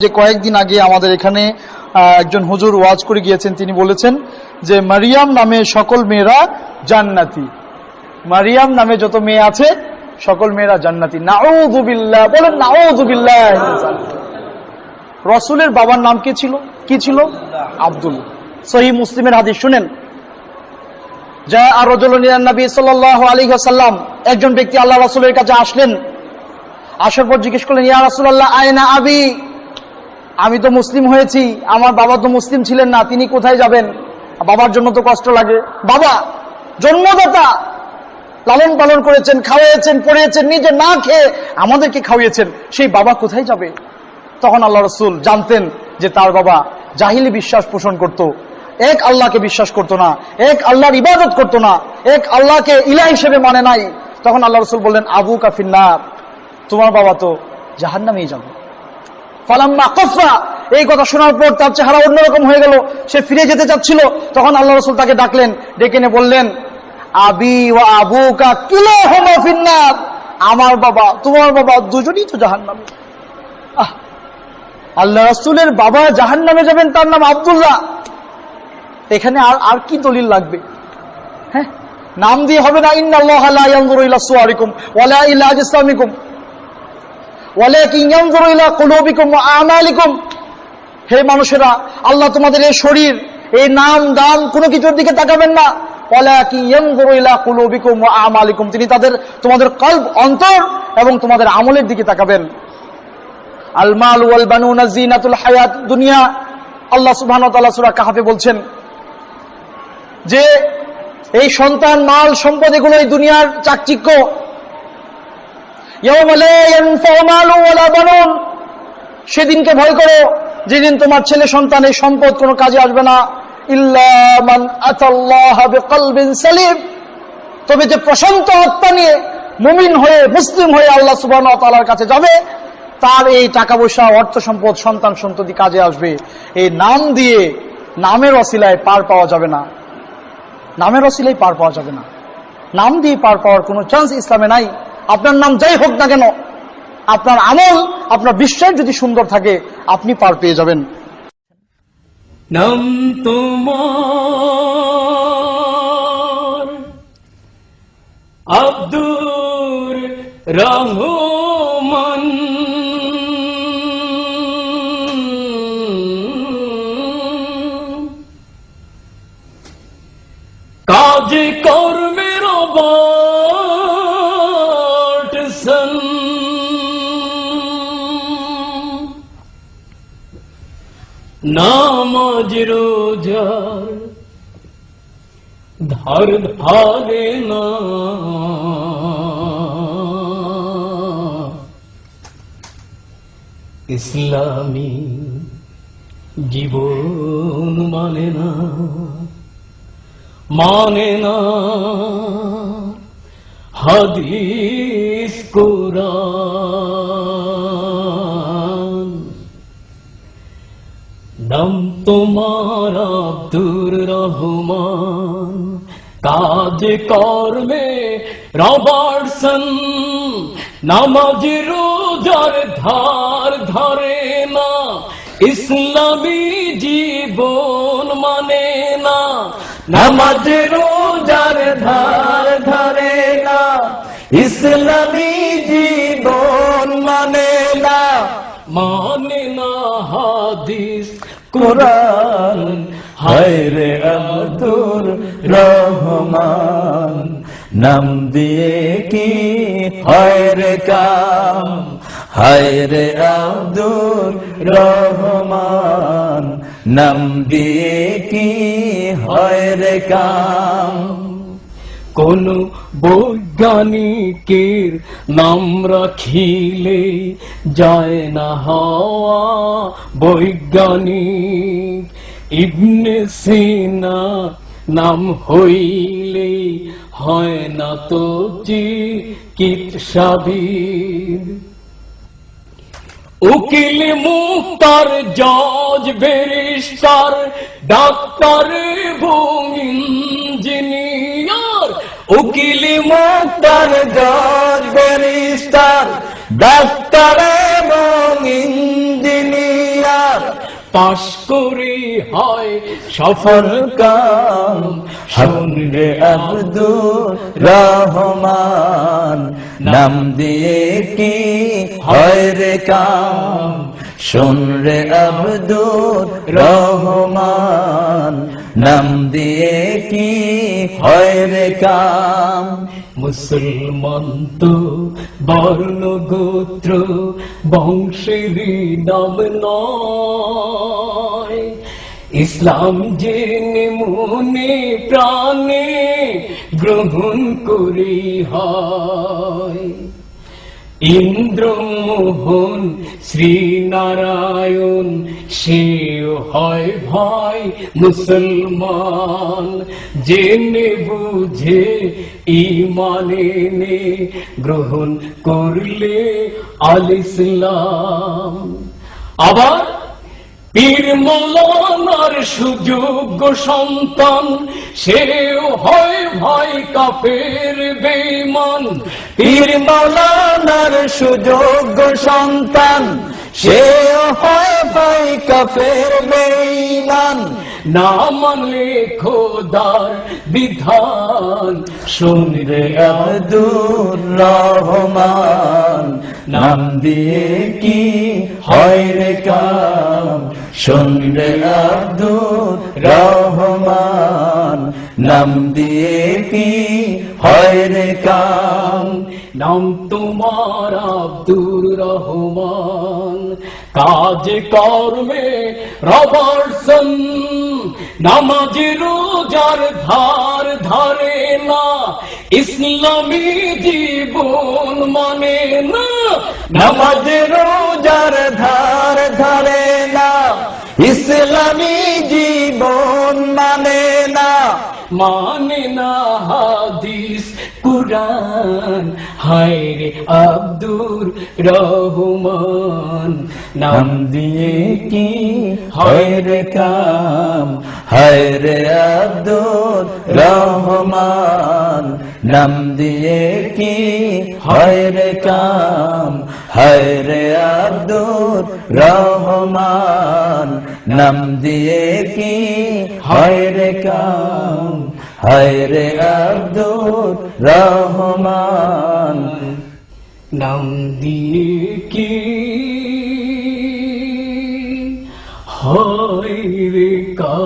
যে কয়েকদিন আগে আমাদের এখানে একজন হুজুর ওয়াজ করে গিয়েছেন, তিনি বলেছেন যে মারিয়াম নামে সকল মেয়েরা জান্নাতি। মারিয়াম নামে যত মেয়ে আছে, সকল মেয়েরা জান্নাতি। নাউযুবিল্লাহ বলেন নাউযুবিল্লাহ রসুলের বাবার নাম কি ছিল? কি ছিল? আব্দুল। সহি মুসলিমের হাদিস শুনেন। যা আর নবী সাল্লাল্লাহু আলাইহি ওয়াসাল্লাম, একজন ব্যক্তি আল্লাহ রাসূলের কাছে আসলেন। আসার পর জিজ্ঞেস করলেন, ইয়া রাসূলুল্লাহ আয়না আবি? আমি তো মুসলিম হয়েছি, আমার বাবা তো মুসলিম ছিলেন না, তিনি কোথায় যাবেন? বাবার জন্য তো কষ্ট লাগে। বাবা, জন্মদাতা, লালন পালন করেছেন, খাওয়াইছেন, পড়িয়েছেন, নিজে না খেয়ে আমাদেরকে খাওয়িয়েছেন সেই বাবা কোথায় যাবে? তখন আল্লাহ রসুল জানতেন যে তার বাবা জাহিলি বিশ্বাস পোষণ করত। এক আল্লাহকে বিশ্বাস করত না, এক আল্লাহর ইবাদত করত না, এক আল্লাহকে ইলা হিসেবে মানে নাই। তখন আল্লাহ রসুল বললেন আবু কাফিন্নার তোমার বাবা তো জাহান্নামেই যাবে। ফালাম্মা কফা এই কথা শোনার পর তার চেহারা অন্যরকম হয়ে গেল। সে ফিরে যেতে চাচ্ছিল। তখন আল্লাহ রসুল তাকে ডাকলেন, ডেকে এনে বললেন, আবি ও আবু কা কিলো ফিন্নার। আমার বাবা, তোমার বাবা দুজনই তো জাহান নামে আল্লাহ রসুলের বাবা জাহান নামে যাবেন, তার নাম আবদুল্লাহ। এখানে আর আর কি দলিল লাগবে? হ্যাঁ? নাম দিয়ে হবে না, ইন্নাল্লাহ লা ইয়ানজুরু ইলা সুওয়ারিকুম ওয়ালা ইলা ওয়া আমালিকুম হে মানুষেরা, আল্লাহ তোমাদের এই শরীর, এই নাম, দাম কোনো কিছুর দিকে তাকাবেন না। আমালিকুম। তিনি তাদের, তোমাদের কল্ব অন্তর এবং তোমাদের আমলের দিকে তাকাবেন। আল মাল ওয়াল বানুনা জিনাতুল হায়াত দুনিয়া। আল্লাহ সুবহানাহু ওয়া কাহাফে বলছেন যে, এই সন্তান, মাল, সম্পদ, এগুলো এই দুনিয়ার চাকচিক্য ইয়াউমা লা ইয়ানফাউ মালু ওয়ালা বানুন সেদিনকে ভয় করো, যেদিন তোমার ছেলে সন্তান এই সম্পদ কোনো কাজে আসবে না। তবে যে প্রশান্ত আত্মা নিয়ে মুমিন হয়ে, মুসলিম হয়ে আল্লাহ ওয়া কাছে যাবে, তার এই টাকা পয়সা অর্থ সম্পদ, সন্তান সন্ততি কাজে আসবে। এই নাম দিয়ে নামের অসিলায় পার পাওয়া যাবে না। নামের অসিলাই পার পাওয়া যাবে না। নাম দিয়ে পার পাওয়ার কোনো চান্স ইসলামে নাই। আপনার নাম যাই হোক না কেন, আপনার আমল, আপনার বিশ্বাস যদি সুন্দর থাকে, আপনি পার পেয়ে যাবেন। নাম তোমার আব্দুর রহমান। কাজ কর্মের বাটসন নামাজ রোজার ধার ধারে না। ইসলামী জীবন মানে না মানে না। হাদিস কোরআন তোমার আব্দুর রহমান। কাজ কর্মে রবার্টসন নামাজ রোজার ধার ধরে না। ইসলামী জীবন মানে না। নামাজ রোজার ধার ধরে না। ইসলামী কোরআন। হায় রে আব্দুর রহমান, নাম দিয়ে কি হয় রে কাম? হায় রে আব্দুর রহমান, নাম দিয়ে কি হয় রে কাম? কোন বৈজ্ঞানিকের নাম রাখিলে যায় না হওয়া বৈজ্ঞানিক। ইবনে সিনা নাম হইলে হয় না তো চিকিৎসাবিদ উকিল মুক্তার জজ, ব্যারিস্টার, ডাক্তার এবং ইঞ্জিনিয়ার উকিল মুক্তার জজ ব্যারিস্টার ডাক্তার এবং ইঞ্জিনিয়ার। পাশ করে হয় সফল কাম রে আব্দুর রহমান। নাম দিয়ে কি হয় রে কাম? শুন রে আব্দুর রহমান, নাম দিয়ে কি হয় রে কাম? মুসলমান তো বর্ণ গোত্র বংশেরই নাম নয়। ইসলাম যে মনে প্রাণে গ্রহণ করি হয়। ইন্দ্রমোহন শ্রীনারায়ণ সে হয় ভয় মুসলমান। জেনে বুঝে ইমানে গ্রহণ করলে আল ইসলাম। আবার পীর মৌলানার সুযোগ্য সন্তান, সেও হয় ভাই কাফের বেমান পীর মৌলানার সুযোগ্য সন্তান সে হয় ভাই কাফের বেঈমান। না মানলে খোদার বিধান শুন রে আব্দুর রহমান। নাম দিয়ে কি হয় রে কাম? শুন রে আব্দুর রহমান, নাম দিয়ে কি হয় রে কাম? নাম তোমার আব্দুর রহমান, কাজ কর্মে রবার্টসন নামাজ রোজার ধার ধারে না ইসলামী জীবন মানে না। রোজার ধার ধারে না। ইসলামী জীবন মানে না। মানে না হাদিস, কুরআন। হায় আব্দুর রহমান। নাম দিয়ে কি হয় রে কাম? হায় রে আব্দুর রহমান। নাম দিয়ে কি? হয় রে কাম, হায় রে আব্দুর রহমান। নাম দিয়ে কি? হয় রে কাম, হায় রে আব্দুর রহমান। নাম দিয়ে কি? হয় রে কা